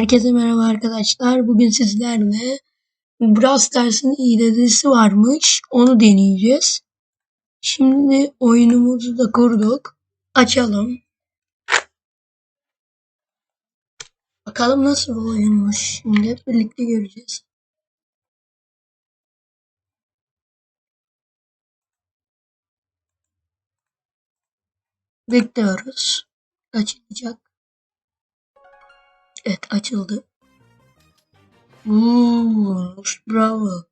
Herkese merhaba arkadaşlar. Bugün sizlerle Brawl Stars'ın iğnesi varmış. Onu deneyeceğiz. Şimdi oyunumuzu da kurduk. Açalım. Bakalım nasıl bir oyunmuş. Şimdi hep birlikte göreceğiz. Bekliyoruz. Açılacak. Evet açıldı. Uuu, bravo.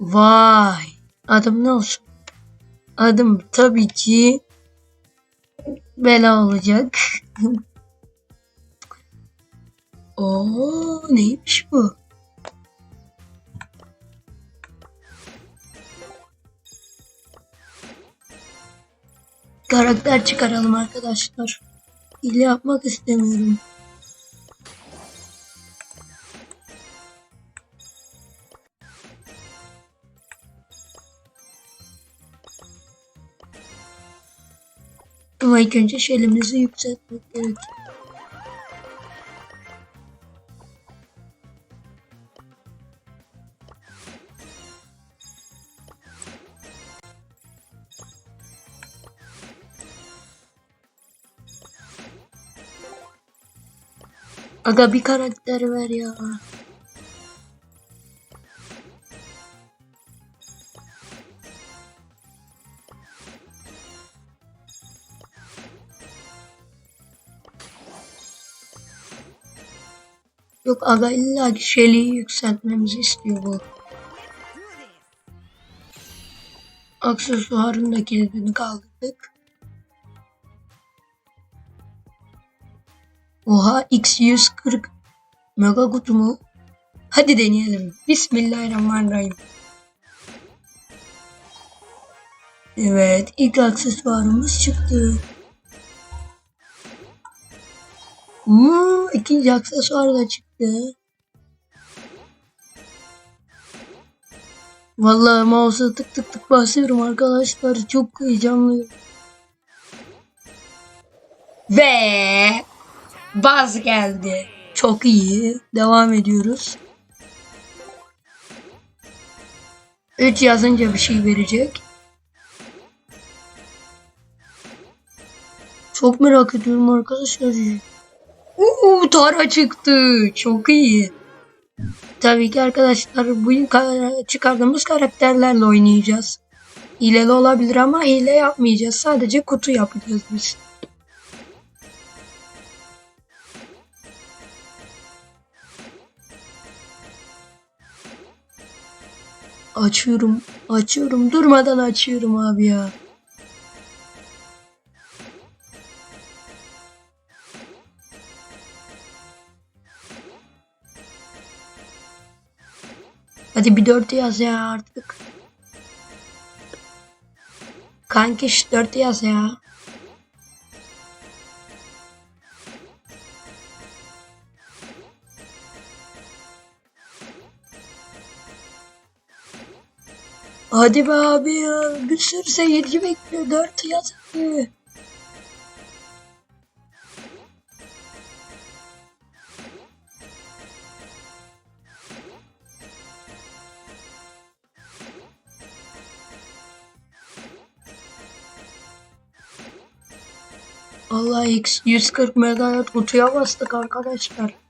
Vay. Adım ne olsun? Adım tabii ki Bela olacak. Oo neymiş bu? Karakter çıkaralım arkadaşlar. Hile yapmak istemiyorum. Ama ilk önce şelimizi yükseltmek gerekiyor. Aga bir karakter ver ya. Yok aga illa ki Shelly'yi yükseltmemizi istiyor bu. Aksesuarın da kilidini kaldırdık. Oha X140 mega kutu mu? Hadi deneyelim. Bismillahirrahmanirrahim. Evet ilk aksesuarımız çıktı. Hmm, ikinci aksesuar da çıktı. Vallahi mouse'a tık tık tık basıyorum arkadaşlar. Çok heyecanlıyım. Ve Baz geldi. Çok iyi. Devam ediyoruz. 3 yazınca bir şey verecek. Çok merak ediyorum arkadaşlar. Uuu Tara çıktı. Çok iyi. Tabii ki arkadaşlar bu çıkardığımız karakterlerle oynayacağız. Hileli olabilir ama hile yapmayacağız. Sadece kutu yapacağız biz. Açıyorum. Açıyorum. Durmadan açıyorum abi ya. Hadi bir dört yaz ya artık. Kanki şu dört yaz ya. Hadi be abi ya. Bir sürü seyirci bekliyor. Dört abi. Allah X 140 megabayt kutuya bastık arkadaşlar.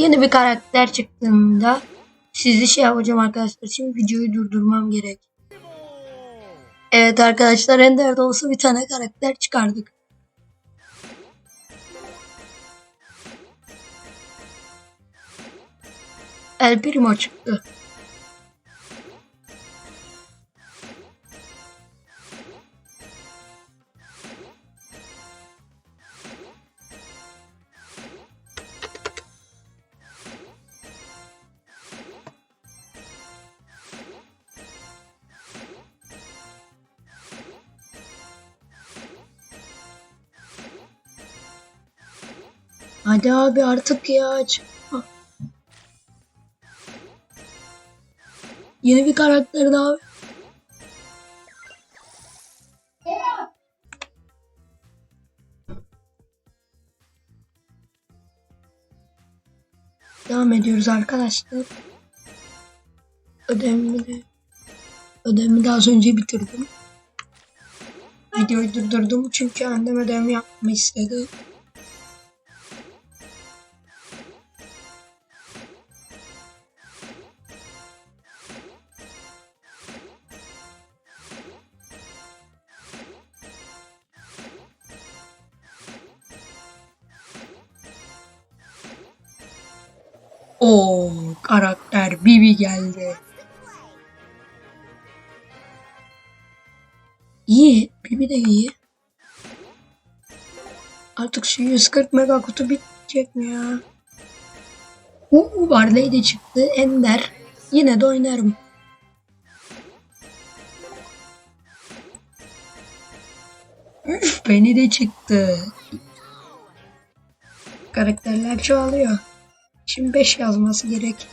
Yeni bir karakter çıktığında sizi şey yapacağım arkadaşlar. Şimdi videoyu durdurmam gerek. Evet arkadaşlar Ender'de olsa bir tane karakter çıkardık. El Primo çıktı. Hadi abi artık ya çıkma. Yeni bir karakter daha. Devam ediyoruz arkadaşlar. Ödevimi de ödevimi de az önce bitirdim. Videoyu durdurdum çünkü annem ödevimi yapmamı istedi. O karakter Bibi geldi. İyi, Bibi de iyi. Artık şu 140 mega kutu bitecek mi ya? Uuu Barley de çıktı. Ender. Yine de oynarım. Üf beni de çıktı. Karakterler çoğalıyor. Şimdi 5 yazması gerek.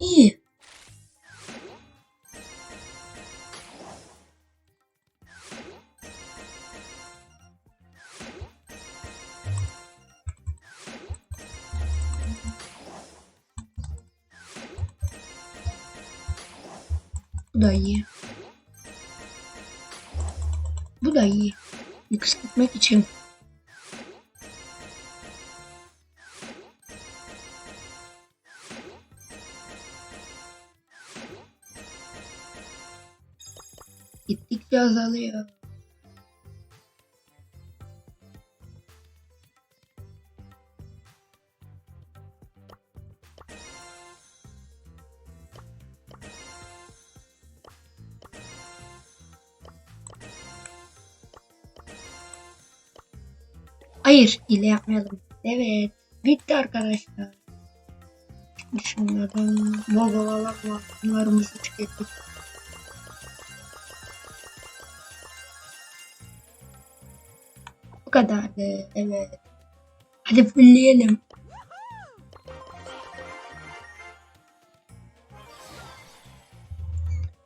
İyi. Bu da iyi. Bu da iyi. Yükseltmek için. Gittikçe azalıyor. Hayır, hile yapmayalım. Evet, bitti arkadaşlar. Şunlardan bol bol. Bunlarımızı tükettik. Bu kadardı, evet. Hadi fullleyelim.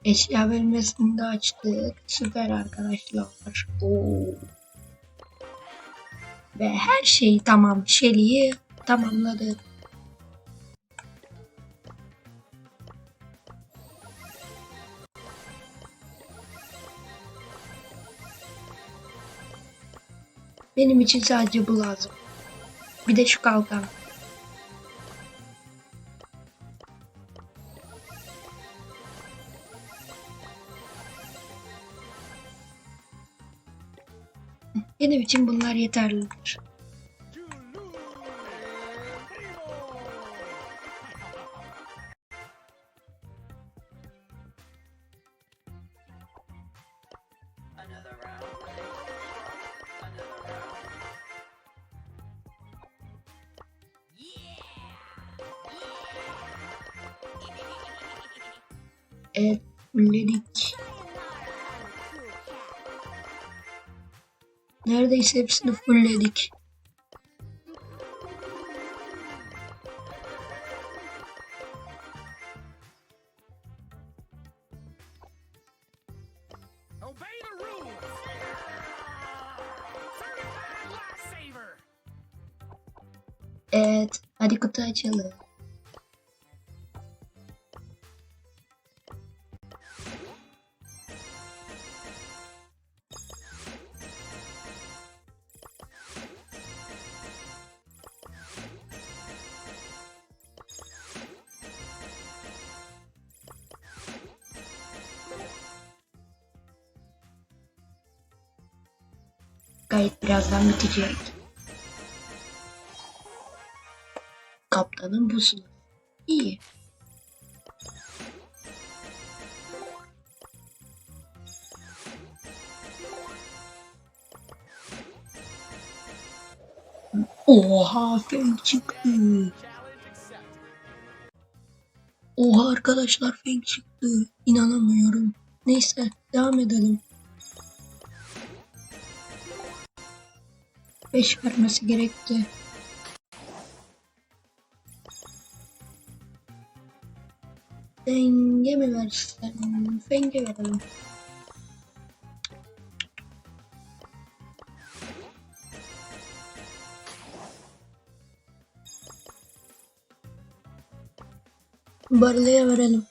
Eşya bölmesini de açtık. Süper arkadaşlar. Oo. Ve her şeyi tamam. Shelly'i tamamladık. Benim için sadece bu lazım. Bir de şu kalkan. Benim için bunlar yeterlidir. Neredeyse hepsini fullledik. Evet, hadi kutu açalım. Gayet birazdan bitecek. Kaptanın pusulu. İyi. Oha film çıktı. Oha arkadaşlar fake çıktı. İnanamıyorum. Neyse devam edelim. 5 vermesi gerekti. Fenge mi versen? Fenge verelim. Barley'e verelim.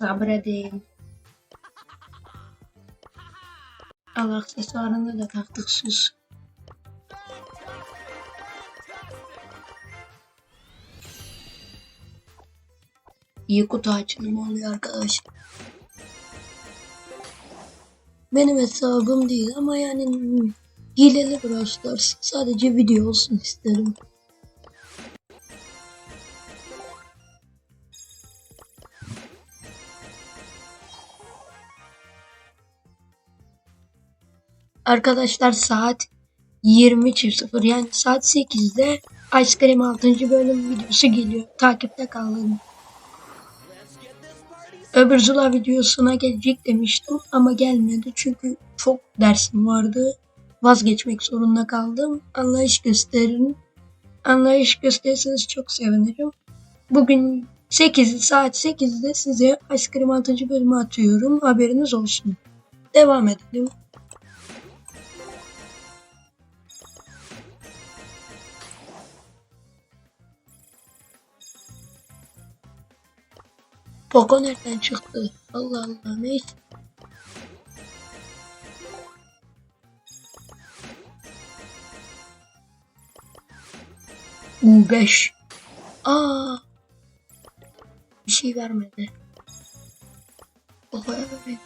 Sabredin. Al aksesuarını da taktık sus. İyi kutu açılımı oluyor arkadaşlar. Benim hesabım değil ama yani hileli Brawl Stars. Sadece video olsun isterim. Arkadaşlar saat 20.00 yani saat 8'de Ice Cream 6. bölüm videosu geliyor. Takipte kalın. Öbür Zula videosuna gelecek demiştim ama gelmedi çünkü çok dersim vardı. Vazgeçmek zorunda kaldım. Anlayış gösterin. Anlayış gösterirseniz çok sevinirim. Bugün 8 saat 8'de size Ice Cream 6. bölümü atıyorum. Haberiniz olsun. Devam edelim. Poco nereden çıktı? Allah Allah neyse. U5. Aa. Bir şey vermedi. Poco'ya vermedi.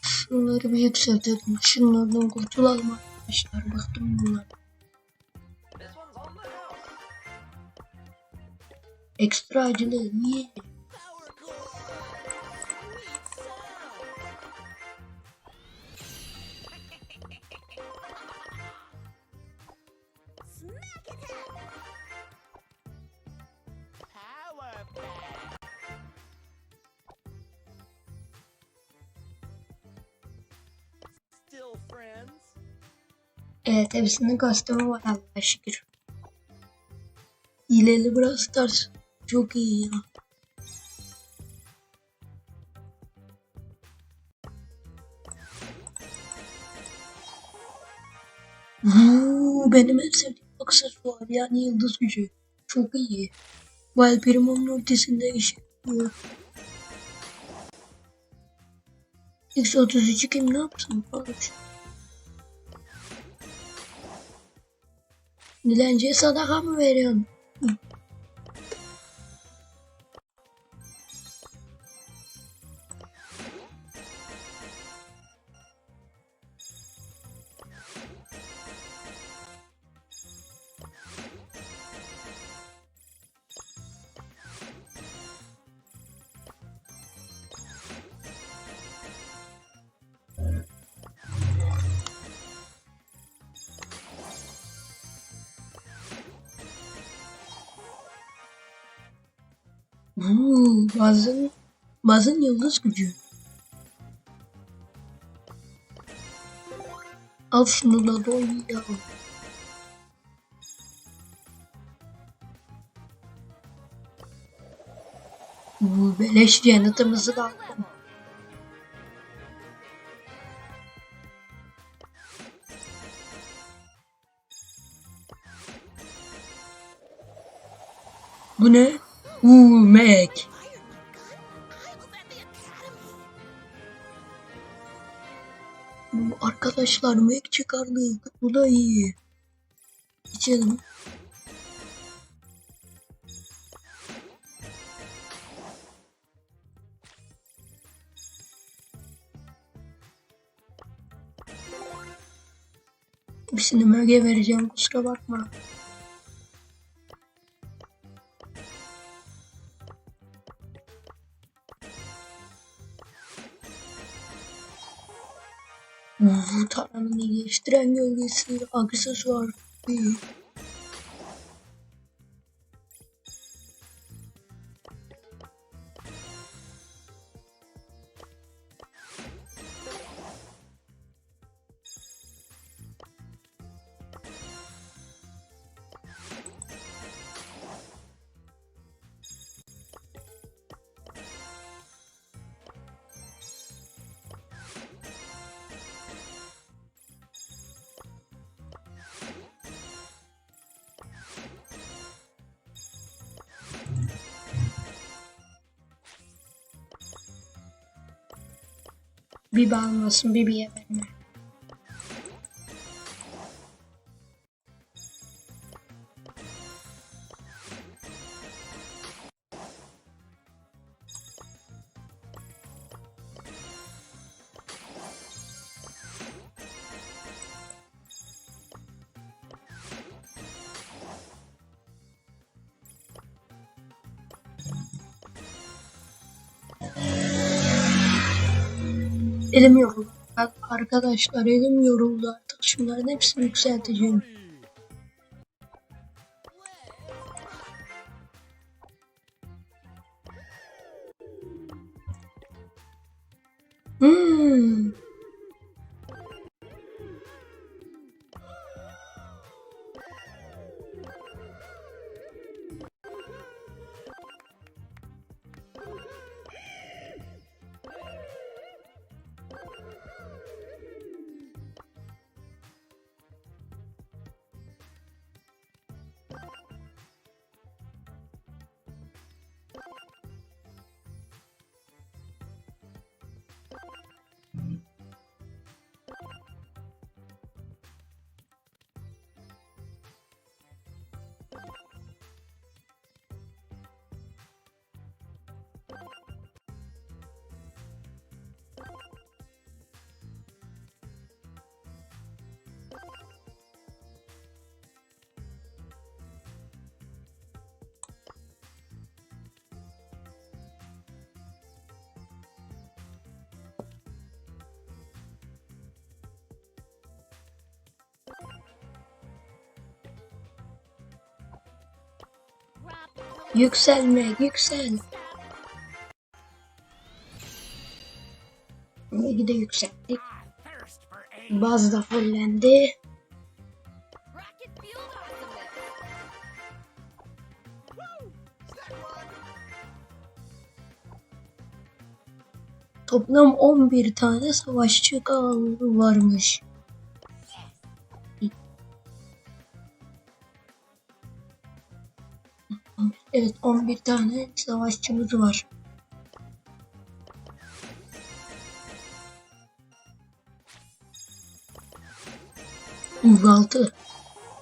Şunları bir yükseltelim. Şunlardan kurtulalım arkadaşlar. Bıktım bunlar. Ekstra acılı. Niye? Evet hepsinin kostümü var Allah'a şükür. Hileli Brawl Stars çok iyi ya. Vuu, benim en sevdiğim aksesuar yani yıldız gücü. Çok iyi. Wild Primo'nun ultisinde işe yarıyor. X33 kim ne yapsın? Almış. Dilenciye sadaka mı veriyorsun? Hı. Vuu, bazın, bazın yıldız gücü. Al şunu da doyuyor. Vuu, beleş yanıtımızı da aldım. Bu ne? Uuu Mac. Arkadaşlar Mac çıkardık. Bu da iyi. İçelim. Hepsini Mac'e vereceğim kusura bakma. Bu taranını geliştiren gölgesi aksesuar. İyi. Bir bağlamasın bir bir verme. Elim yoruldu. Arkadaşlar elim yoruldu artık. Şunların hepsini yükselteceğim. Yükselme, yüksel. Belki de yükselttik. Bazı da fullendi. Toplam 11 tane savaşçı kaldı varmış. Evet 11 tane savaşçımız var. altı.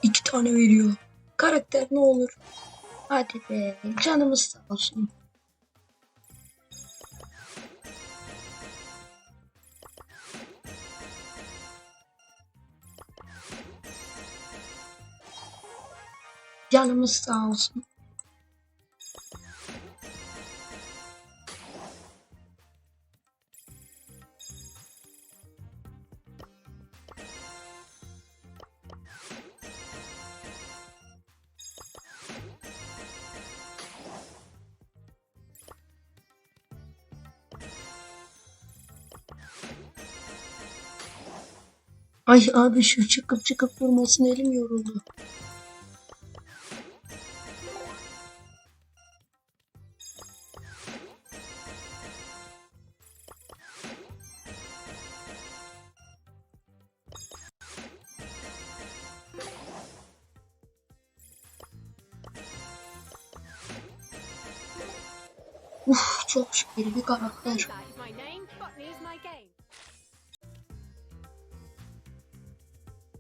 İki tane veriyor. Karakter ne olur? Hadi be canımız sağ olsun. Canımız sağ olsun. Ay abi şu çıkıp çıkıp durmasın elim yoruldu. Uf çok şükür bir karakter.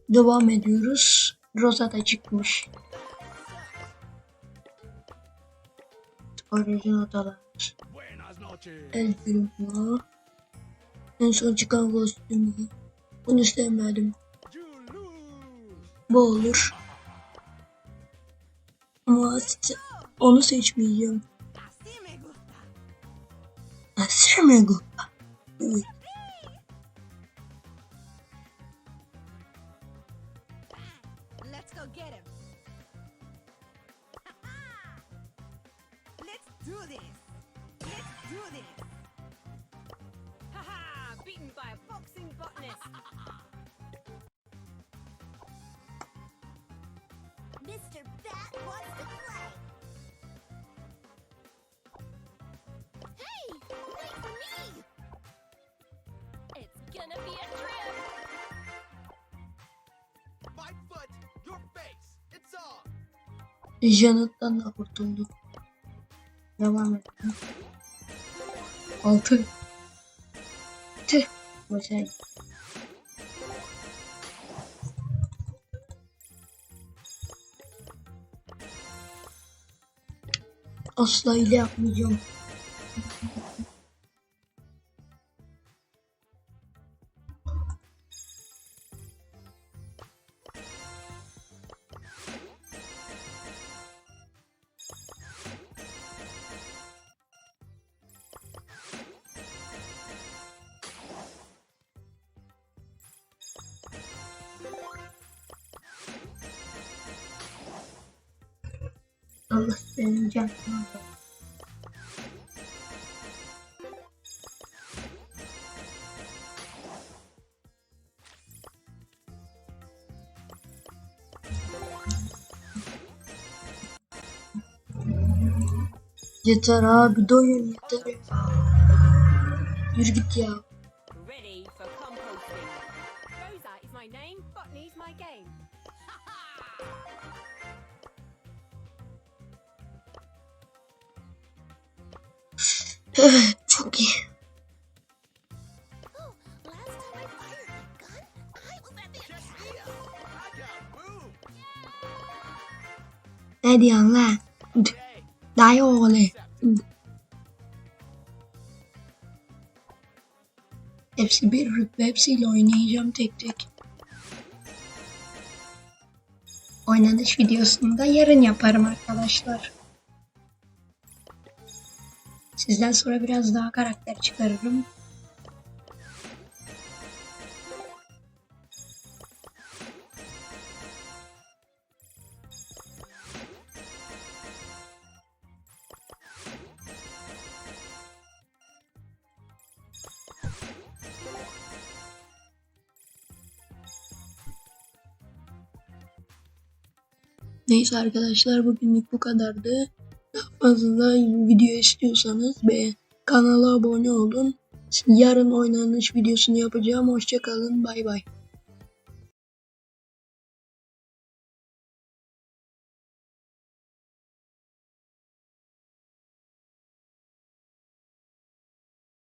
Devam ediyoruz. Rosa da çıkmış. Orijin odalar. El Primo. En son çıkan kostümü. Bunu sevmedim. Bu olur. Ama onu seçmeyeceğim. Me gusta. Asırmego. Evet. Mr. Bat wants to play. Hey, wait for me. It's gonna be a trip. My foot, your face. It's on. Janet'tan da kurtulduk. Devam et. Altı. Tüh. Başarı. Asla ile yapmayacağım. Allah senin canını. Yeter abi doyun yeter. Yürü git ya. Got boom. Ne diyorsun lan? Dayı oğlu. Hepsi bir rütbe. Hepsiyle oynayacağım tek tek. Oynanış videosunu da yarın yaparım arkadaşlar. Sizden sonra biraz daha karakter çıkarırım. Neyse arkadaşlar bugünlük bu kadardı. Fazla video istiyorsanız be kanala abone olun. Yarın oynanış videosunu yapacağım. Hoşçakalın. Bay bay.